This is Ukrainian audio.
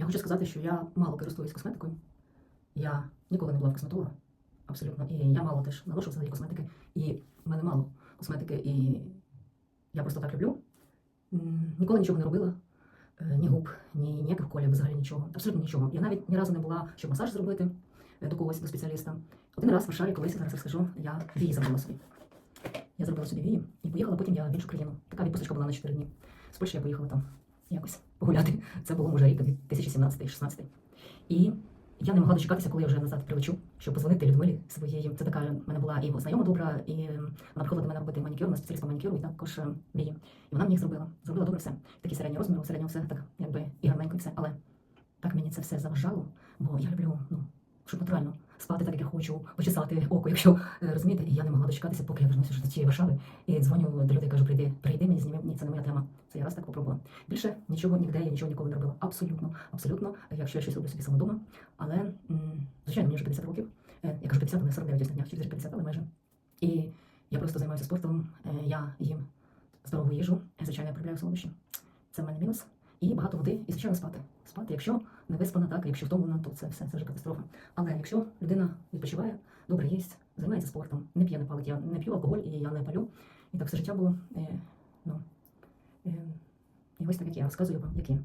Я хочу сказати, що я мало користуюсь косметикою. Я ніколи не була в косметолога. Абсолютно. І я мало теж наношу взагалі косметики. І в мене мало косметики, і я просто так люблю. Ніколи нічого не робила. Е, Ні губ, ні ніяких колів, взагалі нічого. Абсолютно нічого. Я навіть ні разу не була, щоб масаж зробити е, до когось, до спеціаліста. Один раз в Варшаві, колись зараз розкажу, я вії зробила собі. Я зробила собі вії і поїхала потім я в іншу країну. Така відпусточка була на 4 дні. З Польщі я поїхала там якось погуляти. Це було може рік 2017-16. І я не могла дочекатися, коли я вже назад прилечу, щоб позвонити Людмилі своєї. Це така в мене була і знайома добра, і вона приходила до мене робити манікюр, на спеціаліст по манікюру, і також е, вії. І вона мені їх зробила. Зробила добре все. Такі середні розміри, середнього все так, якби і гарненько, і все. Але так мені це все заважало, бо я люблю, ну, щоб натурально спати так, як я хочу, почесати око, якщо е, розумієте, і я не могла дочекатися, поки я вернуся до цієї Варшави і дзвоню до людей, кажу, прийди, прийди мені зніми. Ні, це не моя тема. Попробувала. Більше нічого ніде, я нічого ніколи не робила. Абсолютно, абсолютно. Якщо я щось роблю собі самодома. Але звичайно, мені вже 50 років. Е, Я кажу 50, але 49 ось на днях, через 50, але майже. І я просто займаюся спортом. е, Я їм здорову їжу. е, Звичайно, я полюбляю солодощі. Це в мене мінус. І багато води, і звичайно спати. Спати, якщо не виспана, так, якщо втомлена, то це все це вже катастрофа. Але якщо людина відпочиває, добре їсть, займається спортом, не п'є, не палить, я не п'ю алкоголь і я не палю. І так все життя було. Е, ну, е, і ось так, як я розказую вам, як є.